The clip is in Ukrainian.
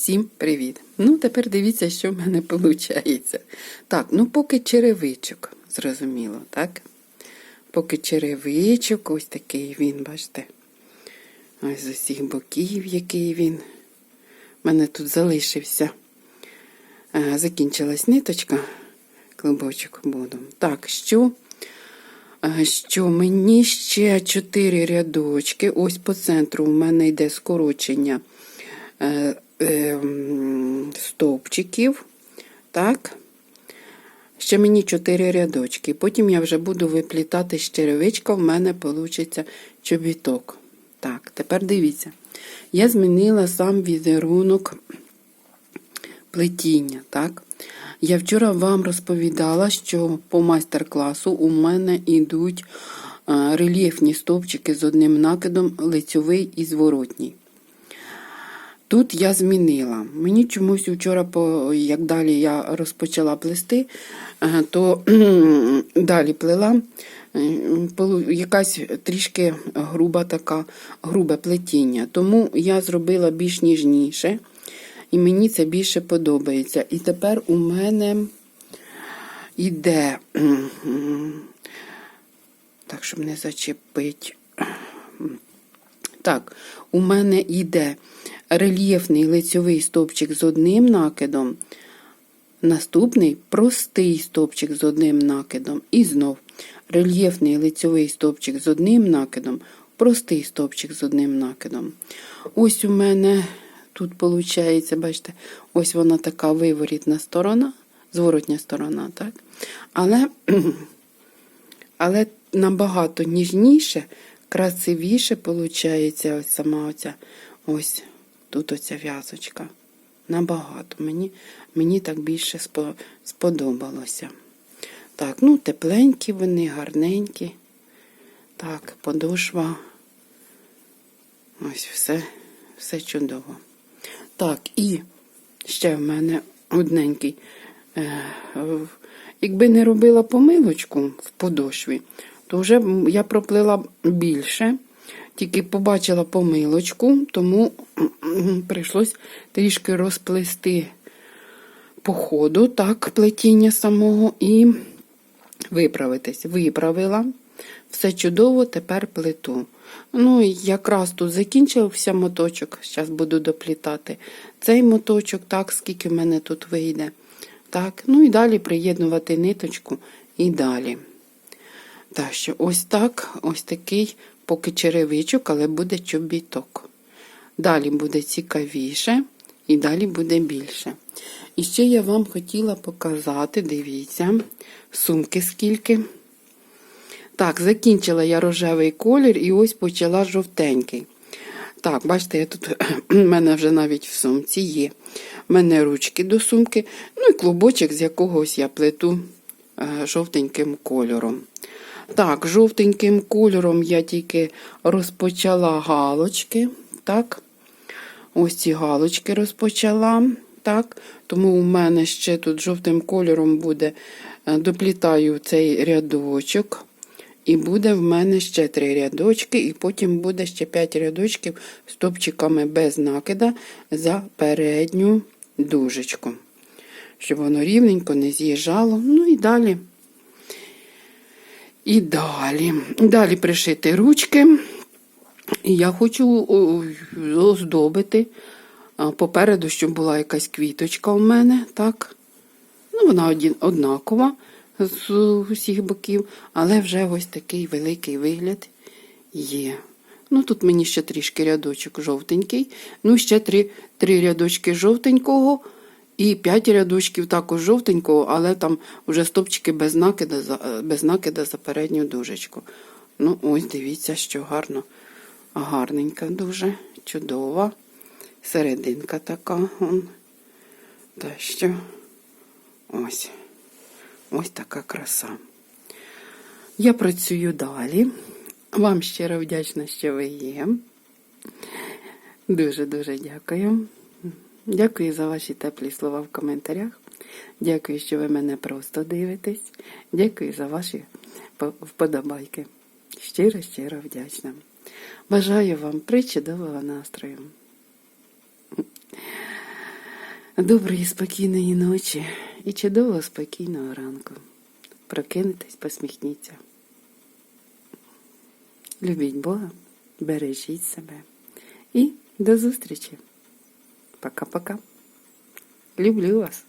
Всім привіт! Ну, тепер дивіться, що в мене виходить. Так, ну поки черевичок, зрозуміло, так? Поки черевичок, ось такий він, бачите. Ось з усіх боків, який він. У мене тут залишився. Закінчилась ниточка, клубочок буду. Так, що? Що мені ще чотири рядочки. Ось по центру у мене йде скорочення стовпчиків. Так. Ще мені чотири рядочки. Потім я вже буду виплітати з черевичка, в мене вийде чобіток. Так, тепер дивіться. Я змінила сам візерунок плетіння. Так? Я вчора вам розповідала, що по майстер-класу у мене йдуть рельєфні стовпчики з одним накидом, лицьовий і зворотній. Тут я змінила. Мені чомусь вчора, по, як далі я розпочала плести, е, то далі плела е, якась трішки груба така, грубе плетіння. Тому я зробила більш ніжніше, і мені це більше подобається. І тепер у мене іде, так, щоб не зачепити. Так, у мене йде рельєфний лицьовий стовпчик з одним накидом, наступний простий стовпчик з одним накидом. І знов рельєфний лицьовий стовпчик з одним накидом, простий стовпчик з одним накидом. Ось у мене тут виходить, бачите, ось вона така виворітна сторона, зворотня сторона, так? Але але набагато ніжніше, красивіше виходить ось сама оця, ось тут оця в'язочка. Набагато. Мені, мені так більше сподобалося. Так, ну тепленькі вони, гарненькі. Так, подошва. Ось все, все чудово. Так, і ще в мене одненький. Е, Якби не робила помилочку в подошві, то вже я проплила більше. Тільки побачила помилочку, тому прийшлось трішки розплести по ходу, так, плетіння самого і виправитись. Виправила. Все чудово, тепер плету. Ну, і якраз тут закінчився моточок, зараз буду доплітати. Цей моточок, так, скільки в мене тут вийде. Так, ну і далі приєднувати ниточку і далі. Так що ось так, ось такий поки черевичок, але буде чобіток. Далі буде цікавіше і далі буде більше. І ще я вам хотіла показати, дивіться, сумки скільки. Так, закінчила я рожевий колір і ось почала жовтенький. Так, бачите, я тут у мене вже навіть в сумці є. У мене ручки до сумки, ну і клубочок, з якогось я плету е, жовтеньким кольором. Так, жовтеньким кольором я тільки розпочала галочки. Так, ось ці галочки розпочала. Так, тому у мене ще тут жовтим кольором буде, е, доплітаю цей рядочок. І буде в мене ще три рядочки, і потім буде ще п'ять рядочків з топчиками без накида за передню дужечку. Щоб воно рівненько не з'їжджало. Ну і далі. І далі. Далі пришити ручки. І я хочу оздобити попереду, щоб була якась квіточка у мене, так? Ну, вона однакова з усіх боків, але вже ось такий великий вигляд є. Ну, тут мені ще трішки рядочок жовтенький. Ну, ще три, три рядочки жовтенького і п'ять рядочків також жовтенького, але там вже стопчики без накида, за- без накида за передню дужечку. Ну, ось дивіться, що гарно. Гарненька дуже, чудова. Серединка така. Он. Та що. Ось. Ось така краса. Я працюю далі. Вам щиро вдячна, що ви є. Дуже-дуже дякую. Дякую за ваші теплі слова в коментарях. Дякую, що ви мене просто дивитесь. Дякую за ваші вподобайки. Щиро-щиро вдячна. Бажаю вам причудового настрою. доброї спокійної ночі і чудового спокійного ранку. Прокинетесь, посміхніться. Любіть Бога, бережіть себе і до зустрічі. Пока-пока. Люблю вас.